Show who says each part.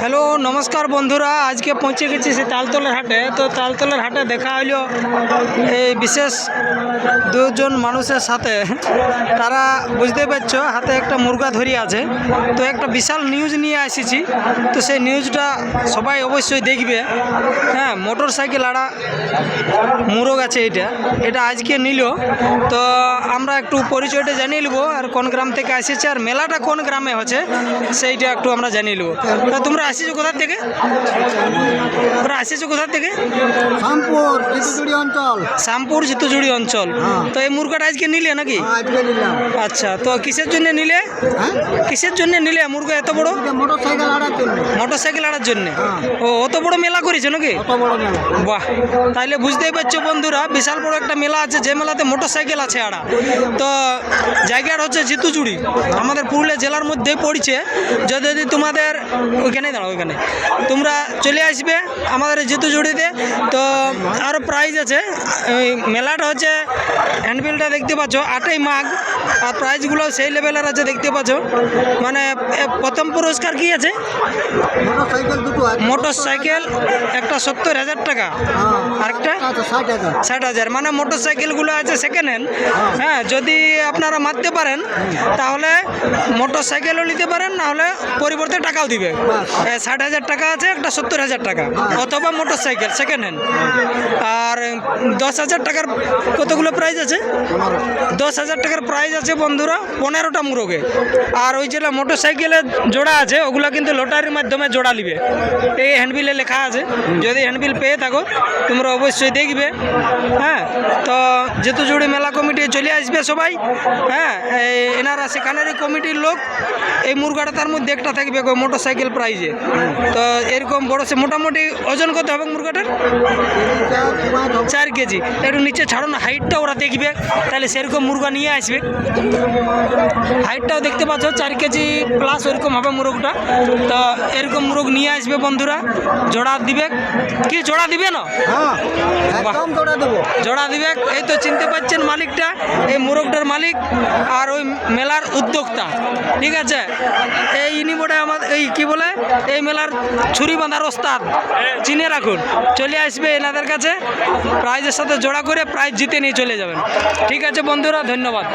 Speaker 1: Hello, নমস্কার বন্ধুরা, আজকে পৌঁছে গেছি সে তালতলার হাটে। তো তালতলার হাটে দেখা হইল এই বিশেষ দুজন মানুষের সাথে। তারা বুঝতে পারছ, হাতে একটা মুরগা ধরি আছে। তো একটা বিশাল নিউজ নিয়ে এসেছি তো সেই নিউজটা সবাই অবশ্যই দেখবে। হ্যাঁ মোটর সাইকেল আড়া মুরগ আছে এটা এটা আজকে নিল। তো আমরা একটু পরিচয়টা জানিয়ে নেব, আর কোন গ্রাম থেকে এসেছে, আর মেলাটা কোন গ্রামে হচ্ছে সেইটা একটু আমরা জানিয়ে নেব। তা তোমরা আসিছো কোথার থেকে? তোমরা আসিছো কোথার থেকে?
Speaker 2: শামপুর চিত্তচুড়ি অঞ্চল।
Speaker 1: শ্যামপুর অঞ্চল।
Speaker 2: হ্যাঁ।
Speaker 1: তো এই মুরগাটা আজকে নিলে নাকি? আচ্ছা তো কিসের জন্য নিলে?
Speaker 2: হ্যাঁ?
Speaker 1: কিসের জন্য নিলে মুরগা এত বড়?
Speaker 2: মোটর সাইকেল আড়ার জন্য। হ্যাঁ।
Speaker 1: ও অত বড় মেলা করেছে নাকি? বাহ তাইলে বুঝতেই পারছ বন্ধুরা বিশাল বড় একটা মেলা আছে যে মেলাতে মোটর সাইকেল আছে আড়া তো জায়গাটা হচ্ছে জিতুচুড়ি আমাদের পুরুলিয়া জেলার মধ্যে পড়ছে। যদি তোমাদের ওইখানে দাঁড়াও ওইখানে। তোমরা চলে আসবে আমাদের জুতো জিতুচুড়িতে তো প্রাইজ আছে। ওই মেলাটা হচ্ছে হ্যান্ডবিলটা দেখতে পাচ্ছ আটই মাঘ। আর প্রাইজগুলো সেই লেভেলের আছে দেখতে পাচ্ছ। মানে প্রথম পুরস্কার কি আছে?
Speaker 2: মোটর সাইকেল
Speaker 1: একটা সত্তর হাজার টাকা।
Speaker 2: হ্যাঁ।
Speaker 1: আরেকটা?
Speaker 2: ষাট হাজার।
Speaker 1: মানে মোটর সাইকেলগুলো আছে সেকেন্ড হ্যান্ড হ্যাঁ। যদি আপনারা মারতে পারেন তাহলে মোটর সাইকেলও নিতে পারেন নাহলে পরিবর্তে টাকাও দিবে। ষাট হাজার টাকা আছে একটা সত্তর হাজার টাকা। অথবা মোটর সাইকেল সেকেন্ড হ্যান্ড আর দশ হাজার টাকার কতগুলো প্রাইজ আছে? দশ হাজার টাকার প্রাইজ আছে বন্ধুরা, পনেরোটা মুরগে। আর ওই যেটা মোটর সাইকেলের জোড়া আছে, ওগুলো কিন্তু লটারির মাধ্যমে জোড়া নিবে। এই হ্যান্ডবিলে লেখা আছে, যদি হ্যান্ডবিল পেয়ে থাকো, তোমরা অবশ্যই দেখবে। হ্যাঁ তো যেহেতু জুড়ি মেলা কমিটি চলে আসবে সবাই হ্যাঁ এনারা সেখানেরই কমিটির লোক, এই মুরগাটা তার মধ্যে একটা থাকবে মোটর সাইকেল প্রাইজে তো এরকম বড় সে মোটামুটি ওজন কত হবে মুরগাটার। চার কেজি। একটু নিচে ছাড়ুন হাইটটা ওরা দেখবে। তাহলে সেরকম মুরগা নিয়ে আসবে। হাইটটাও দেখতে পাচ্ছ চার কেজি প্লাস ওরকম হবে মুরগটা। তো এরকম মুরগ নিয়ে আসবে বন্ধুরা জোড়া দিবে। কি জোড়া দিবে না? জোড়া দিবে এই তো চিনতে পারছেন মালিকটা, এই মোরগটার মালিক আর ওই মেলার উদ্যোক্তা, ঠিক আছে? এই ইনি বোর্ডে আমাদের, এই কি বলে? এই মেলার ছুরি বাঁধার ওস্তাদ, চিনে রাখুন। চলে আসবে এনাদের কাছে প্রাইজের সাথে জোড়া করে প্রাইজ জিতে নিয়ে চলে যাবেন। ঠিক আছে বন্ধুরা, ধন্যবাদ।